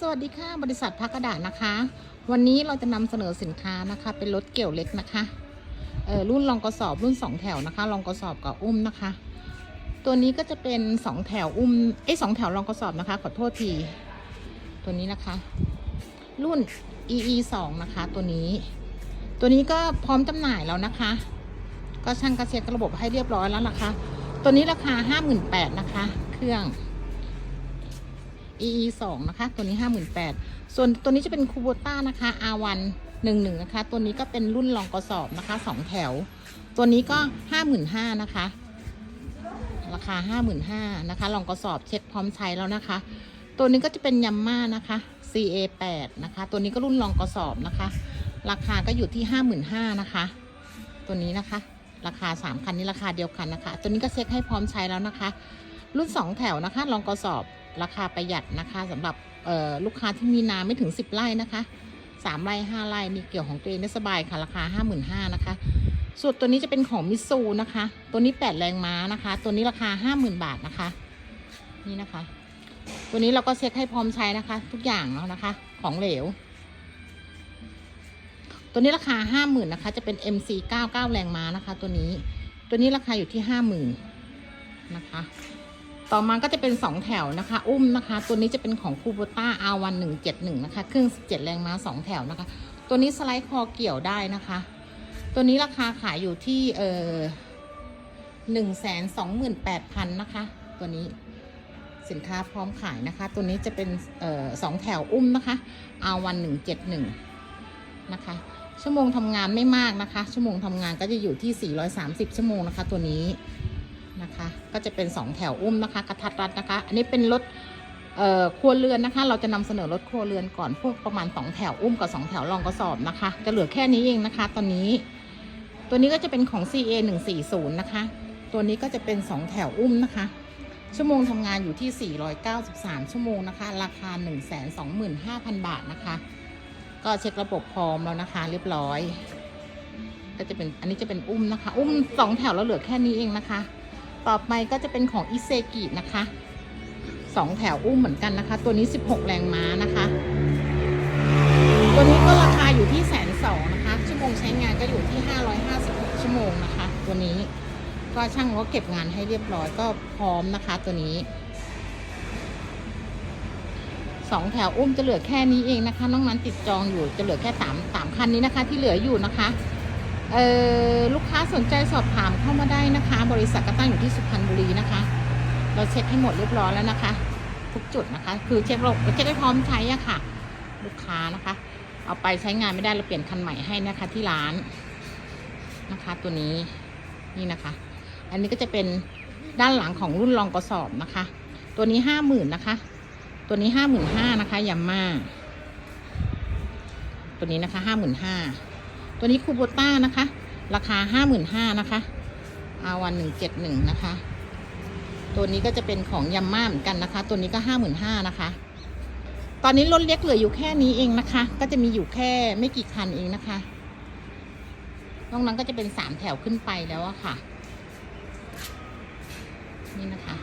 สวัสดีค่ะบริษัทพักกระดาษนะคะ วันนี้เราจะนำเสนอสินค้านะคะ เป็นรถเกี่ยวเล็กนะคะเออรุ่นรองกระสอบรุ่น 2 แถวนะคะรองกระสอบกับอุ้มนะคะ ตัวนี้ก็จะเป็น 2 แถวอุ้มเอ้สองแถวรองกระสอบนะคะ ขอโทษที ตัวนี้นะคะ รุ่น EE 2นะคะ ตัวนี้ ตัวนี้ก็พร้อมจำหน่ายแล้วนะคะ ก็ช่างกระเช็คระบบให้เรียบร้อยแล้วนะคะ ตัวนี้ราคา 58,000นะคะ เครื่อง EE 2นะคะ ตัวนี้ 58,000ส่วนตัวนี้จะเป็นคูโบต้านะคะ R1 11นะคะ ตัวนี้ก็เป็นรุ่นรองกระสอบนะคะ 2 แถว ตัวนี้ก็ 55,000นะคะ ราคา 55,000นะคะรองกระสอบเช็คพร้อมใช้แล้วนะคะ ตัวนี้ก็จะเป็นยัมม่านะคะ CA8 นะคะ ตัวนี้ก็รุ่นรองกระสอบนะคะ ราคาก็อยู่ที่ 55,000นะคะ ตัวนี้นะคะ ราคา 3 คันนี้ราคาเดียวกันนะคะ ตัวนี้ก็เช็คให้พร้อมใช้แล้วนะคะ รุ่น 2 แถวนะคะรองกระสอบราคาประหยัดนะคะสำหรับลูกค้าที่มีนาไม่ถึง 10 ไร่นะคะ3ไร่5ไร่มีเกี่ยวของตัวเองได้สบายค่ะราคา 55,000นะคะส่วนตัวนี้จะเป็นของมิซูนะคะ ตัวนี้ 8 แรงม้านะคะ ตัวนี้ราคา 50,000 บาทนะคะ นี่นะคะ ตัวนี้เราก็เช็คให้พร้อมใช้นะคะ ทุกอย่างแล้วนะคะ ของเหลว ตัวนี้ราคา 50,000นะคะ จะเป็น MC 99แรงม้านะคะ ตัวนี้ ตัวนี้ราคาอยู่ที่ 50,000นะคะ ต่อมาก็จะเป็น 2 แถวนะคะ อุ้มนะคะ ตัวนี้จะเป็นของคูโบต้า R1 171 นะคะ เครื่อง17แรงม้า 2 แถวนะคะ ตัวนี้สไลด์คอเกี่ยวได้นะคะ ตัวนี้ราคาขายอยู่ที่เอ่อหนึ่งแสนสองหมื่นแปดพันนะคะ ตัวนี้สินค้าพร้อมขายนะคะ ตัวนี้จะเป็นเอ่อสองแถวอุ้มนะคะ R1 171 นะคะ ชั่วโมงทำงานไม่มากนะคะ ชั่วโมงทำงานก็จะอยู่ที่ 430 ชั่วโมงนะคะ ตัวนี้ นะคะ ก็จะเป็น 2 แถวอุ้มนะคะ กระทัดรัดนะคะ อันนี้เป็นรถครัวเรือนนะคะ เราจะนำเสนอรถครัวเรือนก่อนพวกประมาณ 2 แถวอุ้มกับ 2 แถวรองกระสอบนะคะ จะเหลือแค่นี้เองนะคะ ตอนนี้ ตัวนี้ก็จะเป็นของ CA 140นะคะ ตัวนี้ก็จะเป็น 2 แถวอุ้มนะคะ ชั่วโมงทำงานอยู่ที่ 493 ชั่วโมงนะคะ ราคา 125,000 บาทนะคะ ก็เช็คระบบพร้อมแล้วนะคะ เรียบร้อย ก็จะเป็นอันนี้จะเป็นอุ้มนะคะ อุ้มสองแถวแล้วเหลือแค่นี้เองนะคะ ต่อไปก็จะเป็นของอิเซกินะคะสองแถวอุ้มเหมือนกันนะคะ ตัวนี้ 16 แรงม้านะคะ ตัวนี้ก็ราคาอยู่ที่แสนสองนะคะ ชั่วโมงใช้งานก็อยู่ที่ 556 ชั่วโมงนะคะ ตัวนี้ก็ช่างก็เก็บงานให้เรียบร้อยก็พร้อมนะคะ ตัวนี้สองแถวอุ้มจะเหลือแค่นี้เองนะคะ น้องนั้นติดจองอยู่จะเหลือแค่สามสามคันนี้นะคะ ที่เหลืออยู่นะคะ ลูกค้าสนใจสอบถามเข้ามาได้นะคะ บริษัทก็ตั้งอยู่ที่สุพรรณบุรีนะคะ เราเช็คให้หมดเรียบร้อยแล้วนะคะ ทุกจุดนะคะ คือเช็คเราเช็คให้พร้อมใช้อะค่ะ ลูกค้านะคะ เอาไปใช้งานไม่ได้เราเปลี่ยนคันใหม่ให้นะคะที่ร้านนะคะ ตัวนี้นี่นะคะ อันนี้ก็จะเป็นด้านหลังของรุ่นรองกระสอบนะคะ ตัวนี้ห้าหมื่นนะคะ ตัวนี้ห้าหมื่นห้านะคะยาม่าตัวนี้นะคะห้าหมื่นห้า ตัวนี้คูโบต้านะคะ ราคาห้าหมื่นห้านะคะอาวันหนึ่งเจ็ดหนึ่งนะคะ ตัวนี้ก็จะเป็นของยาม่าเหมือนกันนะคะ ตัวนี้ก็ห้าหมื่นห้านะคะ ตอนนี้รถเล็กเหลืออยู่แค่นี้เองนะคะ ก็จะมีอยู่แค่ไม่กี่คันเองนะคะนอกนั้นก็จะเป็นสามแถวขึ้นไปแล้วอะค่ะ นี่นะคะ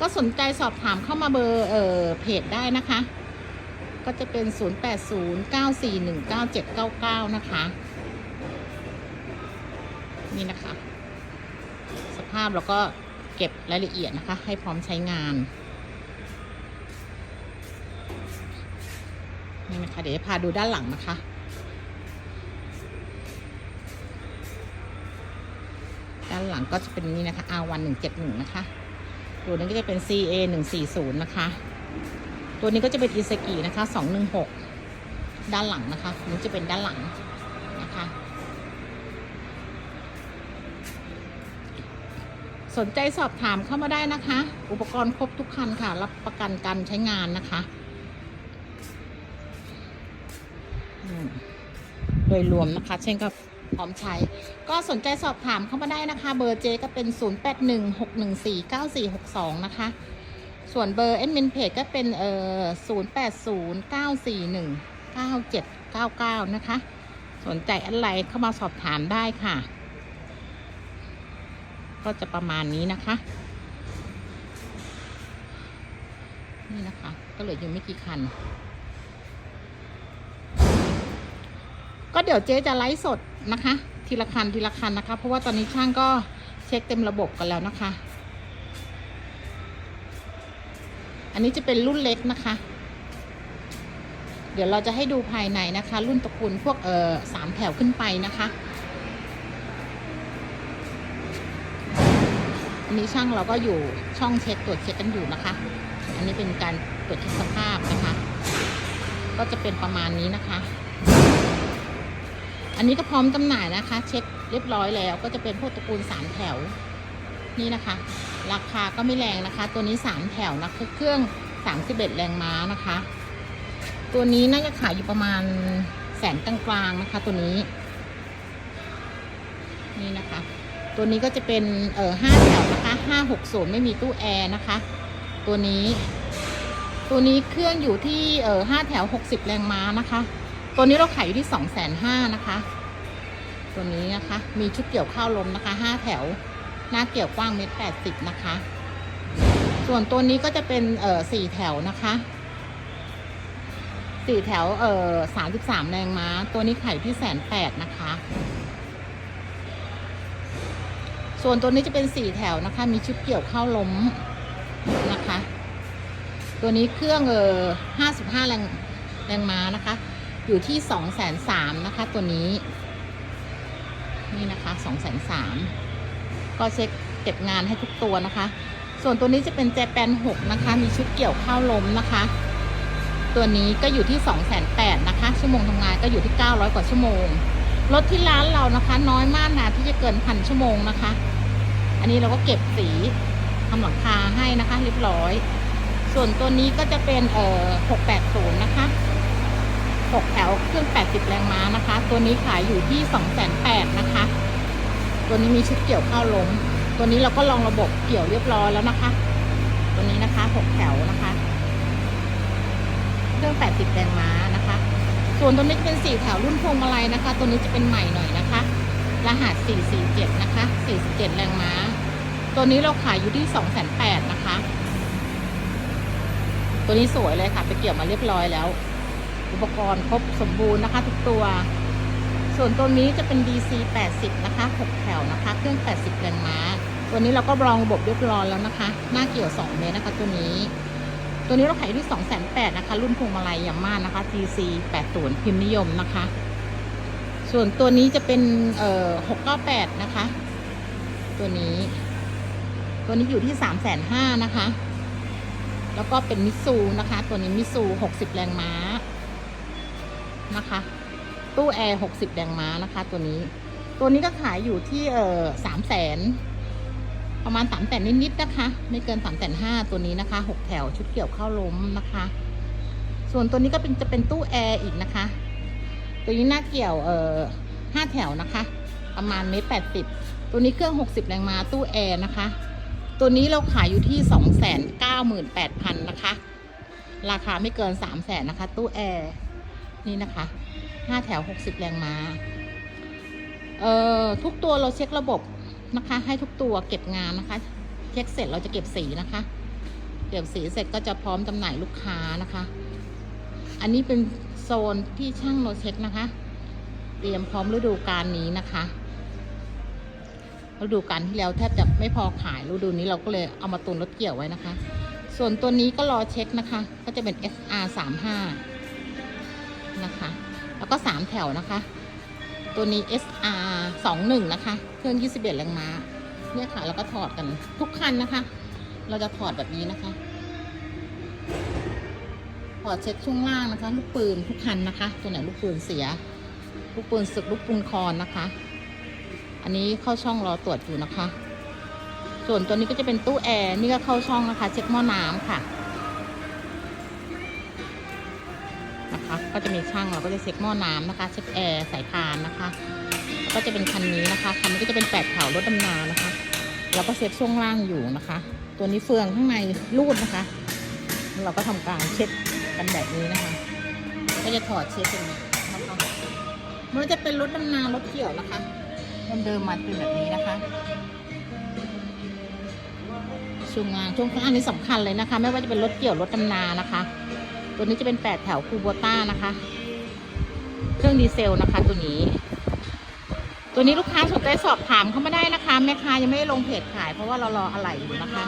ก็สนใจสอบถามเข้ามาเบอร์เออเพจได้นะคะ ก็จะเป็น 0809419799 นะคะ นี่นะคะ สภาพเราก็เก็บรายละเอียดนะคะ ให้พร้อมใช้งาน นี่นะคะ เดี๋ยวจะพาดูด้านหลังนะคะด้านหลังก็จะเป็นนี้นะคะ R1 171 นะคะ ตัวนี้ก็จะเป็น CA 140 นะคะ ตัวนี้ก็จะเป็นอิซากินะคะ 216 ด้านหลังนะคะนนี้จะเป็นด้านหลังนะคะ สนใจสอบถามเข้ามาได้นะคะ อุปกรณ์ครบทุกคันค่ะ รับประกันการใช้งานนะคะโดยรวมนะคะ เช่นกับพร้อมใช้ ก็สนใจสอบถามเข้ามาได้นะคะ เบอร์เจก็เป็น 0816149462 นะคะ ส่วนเบอร์แอดมินเพจก็เป็นเอ่อ0809419799 นะคะ สนใจอะไรเข้ามาสอบถามได้ค่ะ ก็จะประมาณนี้นะคะ นี่นะคะ ก็เหลืออยู่ไม่กี่คัน ก็เดี๋ยวเจ๊จะไลฟ์สดนะคะ ทีละคันทีละคันนะคะ เพราะว่าตอนนี้ช่างก็เช็คเต็มระบบกันแล้วนะคะ อันนี้จะเป็นรุ่นเล็กนะคะ เดี๋ยวเราจะให้ดูภายในนะคะ รุ่นตระกูลพวกเอ่อสามแถวขึ้นไปนะคะ อันนี้ช่างเราก็อยู่ช่องเช็คตรวจเช็คกันอยู่นะคะ อันนี้เป็นการตรวจเช็คสภาพนะคะ ก็จะเป็นประมาณนี้นะคะ อันนี้ก็พร้อมจำหน่ายนะคะ เช็คเรียบร้อยแล้ว ก็จะเป็นพวกตระกูลสามแถวนี่นะคะ ราคาก็ไม่แรงนะคะ ตัวนี้สามแถวนะคือเครื่องสามสิบเอ็ดแรงม้านะคะ ตัวนี้น่าจะขายอยู่ประมาณแสนกลางๆนะคะ ตัวนี้ นี่นะคะ ตัวนี้ก็จะเป็นเอ่อห้าแถวนะคะห้าหกศูนย์ไม่มีตู้แอร์นะคะ ตัวนี้ ตัวนี้เครื่องอยู่ที่เอ่อห้าแถวหกสิบแรงม้านะคะ ตัวนี้เราขายอยู่ที่สองแสนห้านะคะ ตัวนี้นะคะ มีชุดเกี่ยวข้าวลมนะคะห้าแถว หน้าเกี่ยวกว้างเมตรแปดสิบนะคะ ส่วนตัวนี้ก็จะเป็นเอ่อสี่แถวนะคะสี่แถวเอ่อสามสิบสามแรงม้า ตัวนี้ขายที่แสนแปดนะคะ ส่วนตัวนี้จะเป็นสี่แถวนะคะ มีชุดเกี่ยวข้าวล้มนะคะ ตัวนี้เครื่องเออห้าสิบห้าแรงแรงม้านะคะ อยู่ที่สองแสนสามนะคะ ตัวนี้ นี่นะคะสองแสนสามก็เช็คเก็บงานให้ทุกตัวนะคะ ส่วนตัวนี้จะเป็นแจแปนหกนะคะ มีชุดเกี่ยวข้าวล้มนะคะ ตัวนี้ก็อยู่ที่สองแสนแปดนะคะ ชั่วโมงทำงานก็อยู่ที่เก้าร้อยกว่าชั่วโมง รถที่ร้านเรานะคะ น้อยมากนะที่จะเกินพันชั่วโมงนะคะ อันนี้เราก็เก็บสีทำหลังคาให้นะคะ เรียบร้อย ส่วนตัวนี้ก็จะเป็นเอ่อ680 นะคะ6แถวเครื่อง 80 แรงม้านะคะ ตัวนี้ขายอยู่ที่208,000นะคะ ตัวนี้มีชุดเกี่ยวข้าวล้มตัวนี้เราก็ลองระบบเกี่ยวเรียบร้อยแล้วนะคะ ตัวนี้นะคะ 6 แถวนะคะ เครื่อง 80 แรงม้านะคะ ส่วนตัวนี้เป็น4แถวรุ่นพวงมาลัยนะคะ ตัวนี้จะเป็นใหม่หน่อยนะคะ รหัส 447 นะคะ 47 แรงม้า ตัวนี้เราขายอยู่ที่208,000นะคะ ตัวนี้สวยเลยค่ะ ไปเกี่ยวมาเรียบร้อยแล้ว อุปกรณ์ครบสมบูรณ์นะคะ ทุกตัว ส่วนตัวนี้จะเป็น DC 80 นะคะ 6 แถวนะคะ เครื่อง 80 แรงม้า ตัวนี้เราก็ลองระบบเรียบร้อยแล้วนะคะ หน้าเกี่ยว 2 เมตรนะคะ ตัวนี้ ตัวนี้เราขายอยู่ที่208,000นะคะ รุ่นพวงมาลัยยาม่านะคะ TC 80พิมพ์นิยมนะคะ ส่วนตัวนี้จะเป็นเอ่อ698 นะคะ ตัวนี้ ตัวนี้อยู่ที่305,000นะคะ แล้วก็เป็นมิซูนะคะ ตัวนี้มิซู60 แรงม้านะคะ ตู้แอร์60 แรงม้านะคะ ตัวนี้ ตัวนี้ก็ขายอยู่ที่เอ่อ3แสน ประมาณ3แสนนิดๆนะคะ ไม่เกิน3แสนห้าตัวนี้นะคะ6แถวชุดเกี่ยวข้าวล้มนะคะ ส่วนตัวนี้ก็เป็นจะเป็นตู้แอร์อีกนะคะ ตัวนี้หน้าเกี่ยวเอ่อห้าแถวนะคะ ประมาณเมตรแปดสิบตัวนี้เครื่อง60แรงม้าตู้แอร์นะคะ ตัวนี้เราขายอยู่ที่สองแสนเก้าหมื่นแปดพันนะคะ ราคาไม่เกินสามแสนนะคะ ตู้แอร์นี่นะคะห้าแถวหกสิบแรงม้าเอ่อทุกตัวเราเช็คระบบ นะคะ ให้ทุกตัวเก็บงานนะคะ เช็คเสร็จเราจะเก็บสีนะคะ เก็บสีเสร็จก็จะพร้อมจำหน่ายลูกค้านะคะ อันนี้เป็นโซนที่ช่างเราเช็คนะคะ เตรียมพร้อมฤดูกาลนี้นะคะฤดูกาลที่แล้วแทบจะไม่พอขายฤดูนี้เราก็เลยเอามาตุนรถเกี่ยวไว้นะคะ ส่วนตัวนี้ก็รอเช็คนะคะ ก็จะเป็น SR 3 5นะคะ แล้วก็ 3 แถวนะคะ ตัวนี้ SR 2 1 นะคะ เครื่อง 21 แรงม้า เนี่ยค่ะ แล้วก็ถอดกันทุกคันนะคะ เราจะถอดแบบนี้นะคะ ถอดเช็คช่วงล่างนะคะ ลูกปืนทุกคันนะคะ ตัวไหนลูกปืนเสีย ลูกปืนสึกลูกปืนคอนนะคะ อันนี้เข้าช่องรอตรวจอยู่นะคะ ส่วนตัวนี้ก็จะเป็นตู้แอร์ นี่ก็เข้าช่องนะคะ เช็คหม้อน้ำค่ะ นะคะ ก็จะมีช่างเราก็จะเช็คหม้อน้ำนะคะ เช็คแอร์สายพานนะคะ ก็จะเป็นคันนี้นะคะคันนี้ก็จะเป็นแปดแถวรถดำนานะคะเราก็เช็คช่วงล่างอยู่นะคะ ตัวนี้เฟืองข้างในรูดนะคะ เราก็ทำการเช็คกันแบบนี้นะคะ ก็จะถอดเช็คตรงนี้นะคะมันจะเป็นรถดำนารถเกี่ยวนะคะเดิมๆมาเป็นแบบนี้นะคะช่วงล่างช่วงล่างนี่สำคัญเลยนะคะ ไม่ว่าจะเป็นรถเกี่ยวรถดำนานะคะ ตัวนี้จะเป็นแปดแถวคูโบต้านะคะ เครื่องดีเซลนะคะ ตัวนี้ ตัวนี้ลูกค้าสนใจสอบถามเข้ามาได้นะคะแม่ค้ายังไม่ได้ลงเพจขาย เพราะว่าเรารออะไหล่อยู่นะคะ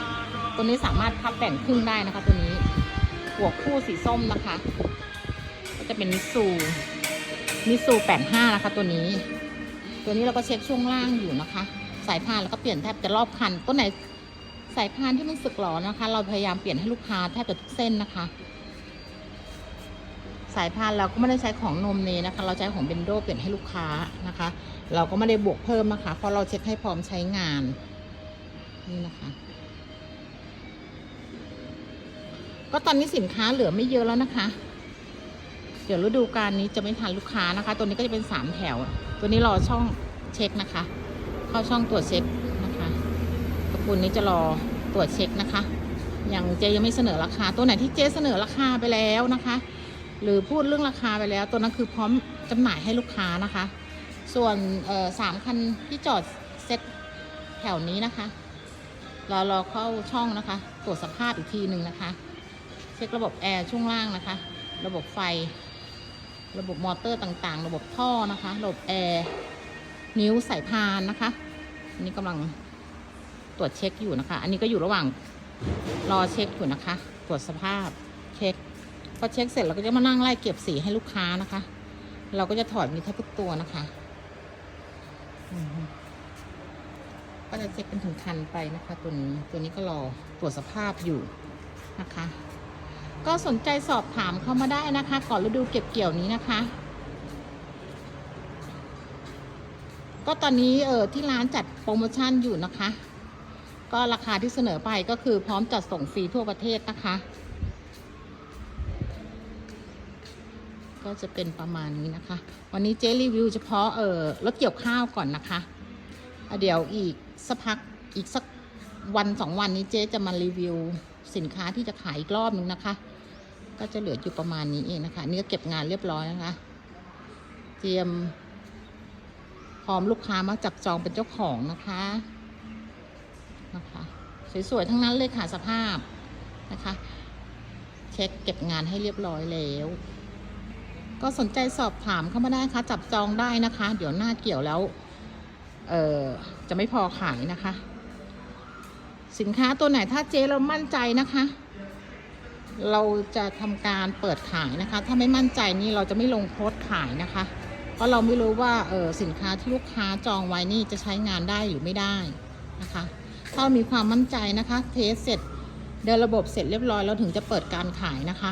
ตัวนี้สามารถพับแบ่งครึ่งได้นะคะ ตัวนี้หัวคู่สีส้มนะคะ ก็จะเป็นมิสูมิสูแปดห้านะคะ ตัวนี้ ตัวนี้เราก็เช็คช่วงล่างอยู่นะคะ สายพานแล้วก็เปลี่ยนแทบจะรอบคันต้นไหนสายพานที่มันสึกหรอนะคะ เราพยายามเปลี่ยนให้ลูกค้าแทบจะทุกเส้นนะคะ สายพานเราก็ไม่ได้ใช้ของนมเนนะคะ เราใช้ของเบนโดเปลี่ยนให้ลูกค้านะคะ เราก็ไม่ได้บวกเพิ่มนะคะ เพราะเราเช็คให้พร้อมใช้งานนี่นะคะ ก็ตอนนี้สินค้าเหลือไม่เยอะแล้วนะคะ เดี๋ยวฤดูกาลนี้จะไม่ทันลูกค้านะคะ ตัวนี้ก็จะเป็นสามแถว ตัวนี้รอช่องเช็คนะคะ เข้าช่องตรวจเช็คนะคะกระปุนนี้จะรอตรวจเช็คนะคะ อย่างเจยังไม่เสนอราคา ตัวไหนที่เจเสนอราคาไปแล้วนะคะ หรือพูดเรื่องราคาไปแล้ว ตัวนั้นคือพร้อมจำหน่ายให้ลูกค้านะคะ ส่วนสามคันที่จอดเซ็ตแถวนี้นะคะเรารอเข้าช่องนะคะ ตรวจสภาพอีกทีหนึ่งนะคะ เช็คระบบแอร์ช่วงล่างนะคะ ระบบไฟ ระบบมอเตอร์ต่างๆ ระบบท่อนะคะ ระบบแอร์นิ้วสายพานนะคะอันนี้กำลังตรวจเช็คอยู่นะคะ อันนี้ก็อยู่ระหว่างรอเช็คอยู่นะคะ ตรวจสภาพเช็ค พอเช็คเสร็จเราก็จะมานั่งไล่เก็บสีให้ลูกค้านะคะ เราก็จะถอดมีแทบทุกตัวนะคะก็จะเช็คเป็นถึงคันไปนะคะตัวนี้ตัวนี้ก็รอตรวจสภาพอยู่นะคะ ก็สนใจสอบถามเข้ามาได้นะคะ ก่อนฤดูเก็บเกี่ยวนี้นะคะ ก็ตอนนี้เออที่ร้านจัดโปรโมชั่นอยู่นะคะ ก็ราคาที่เสนอไปก็คือพร้อมจัดส่งฟรีทั่วประเทศนะคะ ก็จะเป็นประมาณนี้นะคะ วันนี้เจ๊รีวิวเฉพาะเออรถเกี่ยวข้าวก่อนนะคะ เดี๋ยวอีกสักพักอีกสักวันสองวันนี้เจ๊จะมารีวิวสินค้าที่จะขายอีกรอบนึงนะคะ ก็จะเหลืออยู่ประมาณนี้เองนะคะ นี่ก็เก็บงานเรียบร้อยนะคะ เตรียมพร้อมลูกค้ามาจับจองเป็นเจ้าของนะคะนะคะสวยๆทั้งนั้นเลยค่ะสภาพนะคะ เช็คเก็บงานให้เรียบร้อยแล้ว ก็สนใจสอบถามเข้ามาได้ค่ะจับจองได้นะคะ เดี๋ยวหน้าเกี่ยวแล้ว เออจะไม่พอขายนะคะ สินค้าตัวไหนถ้าเจ๊เรามั่นใจนะคะ เราจะทำการเปิดขายนะคะ ถ้าไม่มั่นใจนี่เราจะไม่ลงโพสต์ขายนะคะ เพราะเราไม่รู้ว่าเออสินค้าที่ลูกค้าจองไว้นี่จะใช้งานได้หรือไม่ได้นะคะ ถ้ามีความมั่นใจนะคะ เทสเสร็จเดินระบบเสร็จเรียบร้อยเราถึงจะเปิดการขายนะคะ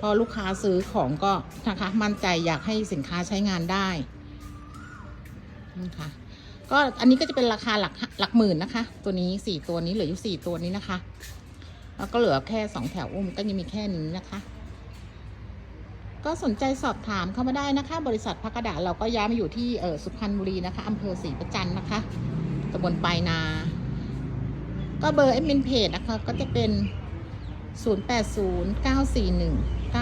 พอลูกค้าซื้อของก็นะคะมั่นใจอยากให้สินค้าใช้งานได้นะคะก็อันนี้ก็จะเป็นราคาหลักหลักหมื่นนะคะ ตัวนี้สี่ตัวนี้เหลืออยู่สี่ตัวนี้นะคะ แล้วก็เหลือแค่สองแถวอุ้มก็ยังมีแค่นี้นะคะ ก็สนใจสอบถามเข้ามาได้นะคะ บริษัทพักกระดาษเราก็ย้ายมาอยู่ที่เออสุพรรณบุรีนะคะอำเภอศรีประจันนะคะตำบลปลายนา ก็เบอร์แอดมินเพจนะคะ ก็จะเป็น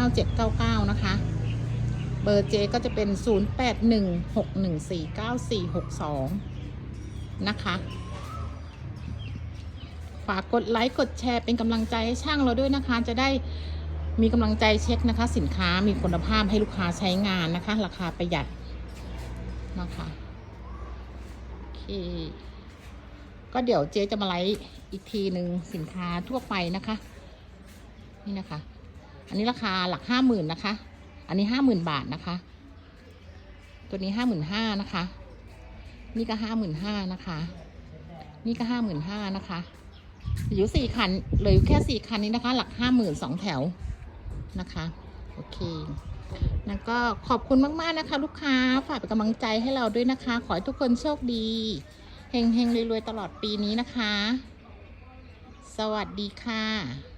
9799 นะคะ เบอร์เจก็จะเป็น 0816149462 นะคะ ฝากกดไลค์กดแชร์เป็นกำลังใจให้ช่างเราด้วยนะคะ จะได้มีกำลังใจเช็คนะคะ สินค้ามีคุณภาพให้ลูกค้าใช้งานนะคะ ราคาประหยัดนะคะโอเคก็เดี๋ยวเจ๊จะมาไลฟ์อีกทีหนึ่งสินค้าทั่วไปนะคะ นี่นะคะ อันนี้ราคาหลักห้าหมื่นนะคะ อันนี้ห้าหมื่นบาทนะคะ ตัวนี้ห้าหมื่นห้านะคะ นี่ก็ห้าหมื่นห้านะคะ นี่ก็ห้าหมื่นห้านะคะเหลืออยู่สี่คันเหลืออยู่แค่สี่คันนี้นะคะ หลักห้าหมื่นสองแถวนะคะ โอเคแล้วก็ขอบคุณมาก ๆ นะคะ ลูกค้าฝากเป็นกำลังใจให้เราด้วยนะคะ ขอให้ทุกคนโชคดีเฮงๆรวย ๆ ตลอดปีนี้นะคะ สวัสดีค่ะ